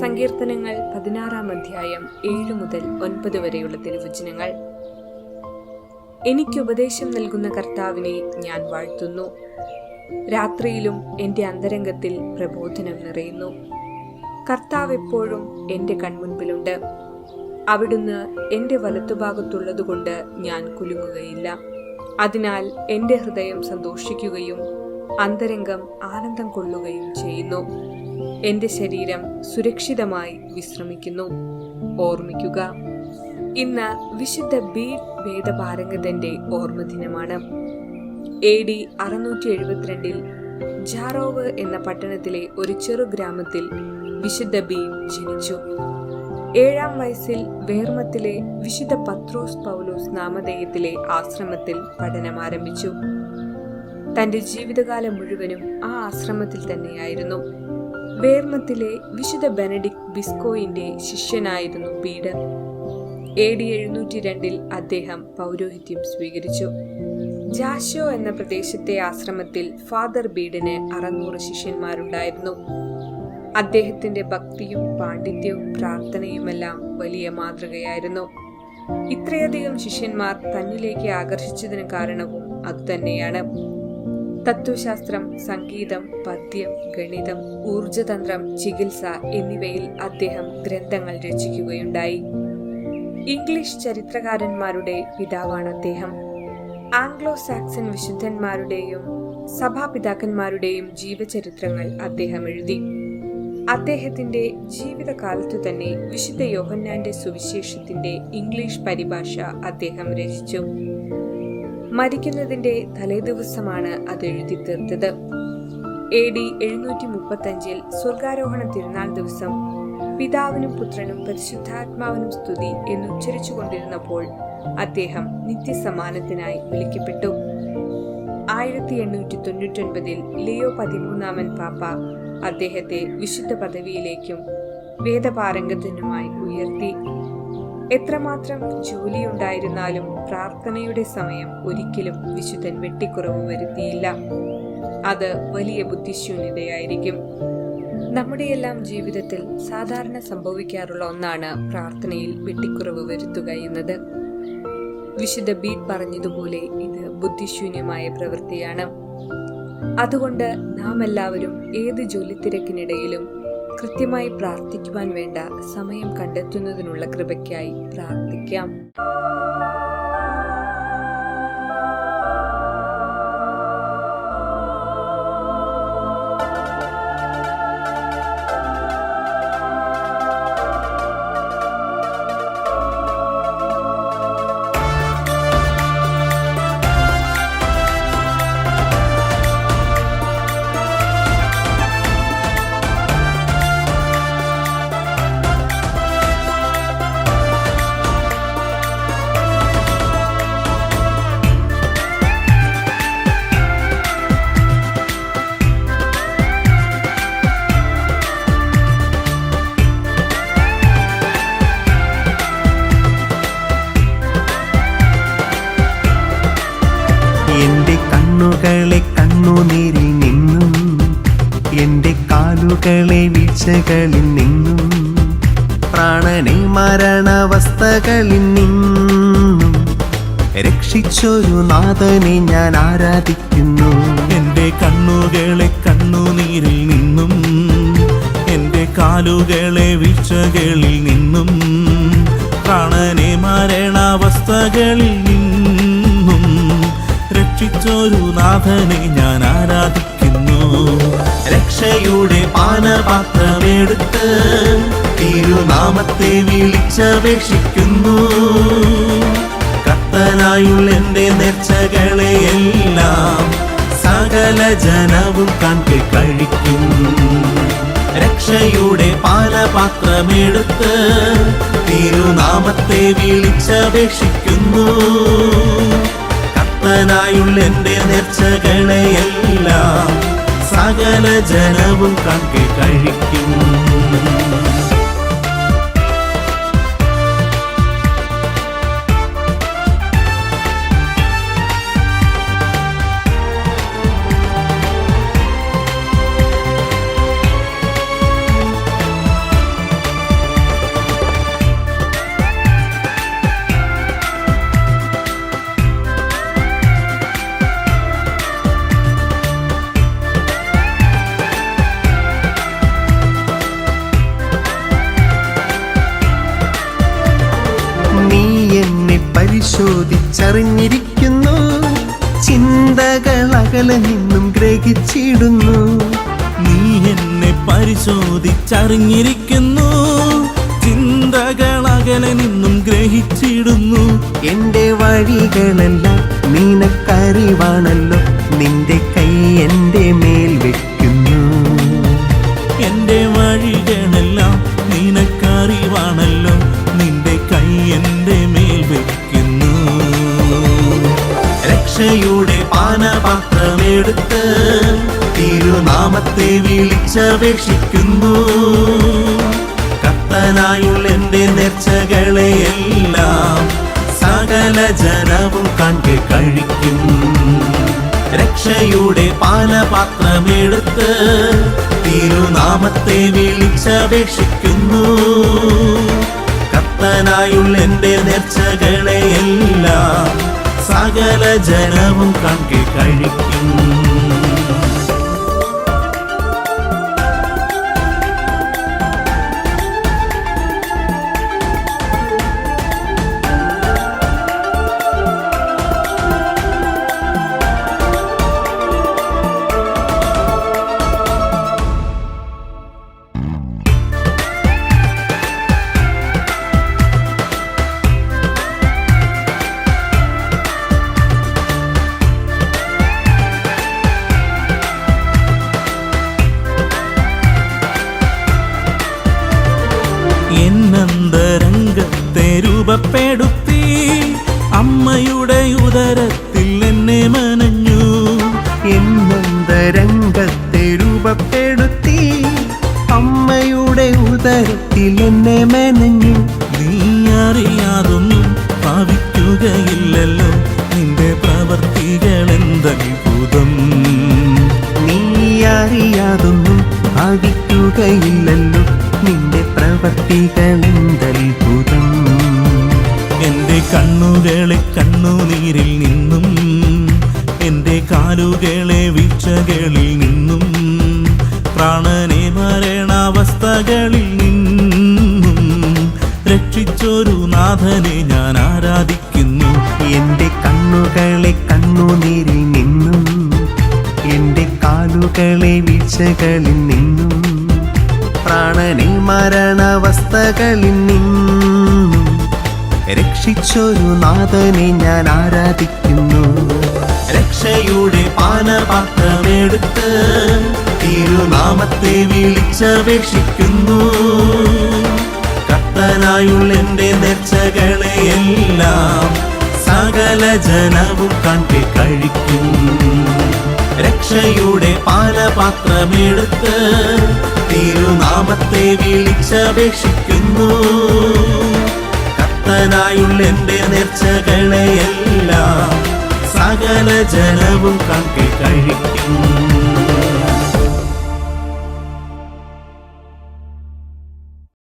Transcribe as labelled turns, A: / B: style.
A: സങ്കീർത്തനങ്ങൾ പതിനാറാം അധ്യായം ഏഴ് മുതൽ ഒൻപത് വരെയുള്ള തിരുവചനങ്ങൾ. എനിക്ക് ഉപദേശം നൽകുന്ന കർത്താവിനെ ഞാൻ വാഴ്ത്തുന്നു. രാത്രിയിലും എന്റെ അന്തരംഗത്തിൽ പ്രബോധനം നിറയുന്നു. കർത്താവ് എപ്പോഴും എന്റെ കൺമുൻപിലുണ്ട്. അവിടുന്ന് എന്റെ വലത്തുഭാഗത്തുള്ളതുകൊണ്ട് ഞാൻ കുലുങ്ങുകയില്ല. അതിനാൽ എന്റെ ഹൃദയം സന്തോഷിക്കുകയും അന്തരംഗം ആനന്ദം കൊള്ളുകയും ചെയ്യുന്നു. എന്റെ ശരീരം സുരക്ഷിതമായി വിശ്രമിക്കുന്നു. ഓർമ്മിക്കുക ഇന്ന് വിശുദ്ധ ബി വേദപാരംഗതന്റെ ഓർമ്മദിനമാണ്. എ ഡി അറുന്നൂറ്റി എഴുപത്തിരണ്ടിൽ ജാറോവ് എന്ന പട്ടണത്തിലെ ഒരു ചെറു ഗ്രാമത്തിൽ വിശുദ്ധ ബി ജനിച്ചു. ഏഴാം വയസ്സിൽ വേർമത്തിലെ വിശുദ്ധ പത്രോസ് പൗലോസ് നാമധേയത്തിലെ ആശ്രമത്തിൽ പഠനം ആരംഭിച്ചു. തന്റെ ജീവിതകാലം മുഴുവനും ആ ആശ്രമത്തിൽ തന്നെയായിരുന്നു. വേർമത്തിലെ വിശുദ്ധ ബെനഡിക് ബിസ്കോയിന്റെ ശിഷ്യനായിരുന്നു പീഡർ. എ ഡി എഴുന്നൂറ്റി രണ്ടിൽ അദ്ദേഹം പൗരോഹിത്യം സ്വീകരിച്ചു. ജാഷോ എന്ന പ്രദേശത്തെ ആശ്രമത്തിൽ ഫാദർ ബീഡിന് അറുന്നൂറ് ശിഷ്യന്മാരുണ്ടായിരുന്നു. അദ്ദേഹത്തിന്റെ ഭക്തിയും പാണ്ഡിത്യവും പ്രാർത്ഥനയുമെല്ലാം വലിയ മാതൃകയായിരുന്നു. ഇത്രയധികം ശിഷ്യന്മാർ തന്നിലേക്ക് ആകർഷിച്ചതിന് കാരണവും അതുതന്നെയാണ്. തത്വശാസ്ത്രം സംഗീതം പദ്യം ഗണിതം ഊർജതന്ത്രം ചികിത്സ എന്നിവയിൽ അദ്ദേഹം ഗ്രന്ഥങ്ങൾ രചിക്കുകയുണ്ടായി. ഇംഗ്ലീഷ് ചരിത്രകാരന്മാരുടെ പിതാവാണ് അദ്ദേഹം. ആംഗ്ലോ സാക്സൺ വിശുദ്ധന്മാരുടെയും സഭാപിതാക്കന്മാരുടെയും ജീവചരിത്രങ്ങൾ അദ്ദേഹം എഴുതി. അദ്ദേഹത്തിന്റെ ജീവിതകാലത്തു തന്നെ വിശുദ്ധ യോഹന്നാന്റെ സുവിശേഷത്തിന്റെ ഇംഗ്ലീഷ് പരിഭാഷ അദ്ദേഹം രചിച്ചു. മരിക്കുന്നതിന്റെ തലേദിവസമാണ് അത് എഴുതി തീർത്തത്. എ ഡി എഴുന്നൂറ്റി മുപ്പത്തഞ്ചിൽ സ്വർഗാരോഹണ തിരുനാൾ ദിവസം പിതാവിനും പുത്രനും പരിശുദ്ധാത്മാവിനും സ്തുതി എന്നുച്ചരിച്ചു കൊണ്ടിരുന്നപ്പോൾ അദ്ദേഹം നിത്യസമാനത്തിനായി വിളിക്കപ്പെട്ടു. ആയിരത്തി എണ്ണൂറ്റി തൊണ്ണൂറ്റൊൻപതിൽ ലിയോ പതിമൂന്നാമൻ പാപ്പ അദ്ദേഹത്തെ വിശുദ്ധ പദവിയിലേക്കും വേദപാരംഗത്തിനുമായി ഉയർത്തി. എത്രമാത്രം ജോലിയുണ്ടായിരുന്നാലും പ്രാർത്ഥനയുടെ സമയം ഒരിക്കലും വിശുദ്ധൻ വെട്ടിക്കുറവ് വരുത്തിയില്ല. അത് വലിയ ബുദ്ധിശൂന്യതയായിരിക്കും. നമ്മുടെയെല്ലാം ജീവിതത്തിൽ സാധാരണ സംഭവിക്കാറുള്ള ഒന്നാണ് പ്രാർത്ഥനയിൽ വെട്ടിക്കുറവ് വരുത്തുക എന്നത്. വിശുദ്ധ ബീറ്റ് പറഞ്ഞതുപോലെ ഇത് ബുദ്ധിശൂന്യമായ പ്രവൃത്തിയാണ്. അതുകൊണ്ട് നാം എല്ലാവരും ഏത് ജോലിത്തിരക്കിനിടയിലും കൃത്യമായി പ്രാർത്ഥിക്കുവാൻ വേണ്ട സമയം കണ്ടെത്തുന്നതിനുള്ള കൃപയ്ക്കായി പ്രാർത്ഥിക്കാം.
B: വീഴ്ചകളിൽ നിന്നും പ്രാണനെ മരണവസ്ഥകളിൽ നിന്നും രക്ഷിച്ചൊരു നാഥനെ ഞാൻ ആരാധിക്കുന്നു.
C: എന്റെ കണ്ണുകളെ കണ്ണുനീരിൽ നിന്നും എന്റെ കാലുകളെ വീഴ്ചകളിൽ നിന്നും പ്രാണനെ മരണാവസ്ഥകളിൽ നിന്നും രക്ഷിച്ചൊരു നാഥനെ ഞാൻ ആരാധിക്കുന്നു
B: രക്ഷയുടെ പാനപാത്രമെടുത്ത് തിരുനാമത്തെ വിളിച്ചപേക്ഷിക്കുന്നു. കത്തനായുള്ള എന്റെ നേർച്ചകളെ എല്ലാം സകല ജനവും കണ്ടു കഴിക്കും. രക്ഷയുടെ പാനപാത്രമെടുത്ത് തിരുനാമത്തെ വിളിച്ചപേക്ഷിക്കുന്നു. കത്തനായുള്ള എന്റെ നേർച്ചകളെ എല്ലാം സകല ജനവും കണ്ടു കഴിക്കും.
D: പരിശോധിച്ചറിഞ്ഞിരിക്കുന്നു ചിന്തകൾ അകലെ നിന്നും ഗ്രഹിച്ചിടുന്നു.
C: നീ എന്നെ പരിശോധിച്ചറിഞ്ഞിരിക്കുന്നു. ചിന്തകളകലെ നിന്നും ഗ്രഹിച്ചിടുന്നു.
D: എന്റെ വഴികളെല്ലാം നിനക്കറിവാണല്ലോ. നിന്റെ കൈ എന്റെ മേൽ വെക്കുന്നു
B: തിരുനാമത്തെ വിളിച്ചപേക്ഷിക്കുന്നു. കത്തനായുള്ള എന്റെ നേർച്ചകളെയെല്ലാം സകല ജനവും കണ്ടു കഴിക്കും. രക്ഷയുടെ പാനപാത്രമെടുത്ത് തിരുനാമത്തെ വിളിച്ചപേക്ഷിക്കുന്നു. കത്തനായുള്ള എന്റെ നേർച്ചകളെയെല്ലാം സകല ജനവും കണ്ടു കഴിക്കും.
C: രൂപപ്പെടുത്തി അമ്മയുടെ ഉദരത്തിൽ എന്നെ മനഞ്ഞു.
D: എന്നന്തരംഗത്തെ രൂപപ്പെടുത്തി അമ്മയുടെ ഉദരത്തിൽ എന്നെ മെനഞ്ഞു.
C: നീ അറിയാതൊന്നും ഭാവിക്കുകയില്ലല്ലോ. നിന്റെ പ്രവർത്തികൾ എന്തത്ഭുതം
D: നീ അറിയാതൊന്നും ഭാവിക്കുകയില്ലല്ലോ. നിന്റെ പ്രവർത്തികൾ എന്തത്ഭുതം
C: എന്റെ കണ്ണുകളെ കണ്ണുനീരിൽ നിന്നും എന്റെ കാലുകളെ വീഴ്ചകളിൽ നിന്നും പ്രാണനെ മരണാവസ്ഥകളിൽ നിന്നും രക്ഷിച്ചൊരു നാഥനെ ഞാൻ ആരാധിക്കുന്നു.
D: എന്റെ കണ്ണുകളെ കണ്ണുനീരിൽ നിന്നും എന്റെ കാലുകളെ വീഴ്ചകളിൽ നിന്നും പ്രാണനെ മരണാവസ്ഥകളിൽ നിന്നും രക്ഷിച്ചൊരു നാഥനെ ഞാൻ ആരാധിക്കുന്നു.
B: രക്ഷയുടെ പാനപാത്രമെടുത്ത് തിരുനാമത്തെ വിളിച്ചപേക്ഷിക്കുന്നു. കത്തനായുള്ള എന്റെ നേർച്ചകളെയെല്ലാം സകല ജനവും കണ്ടു കഴിക്കും. രക്ഷയുടെ പാനപാത്രമെടുത്ത് തിരുനാമത്തെ വിളിച്ചപേക്ഷിക്കുന്നു. കത്തനായുള്ള എന്റെ നേർച്ചകളെയെല്ലാം സകല ജനവും കണ്ടു കഴിക്കും.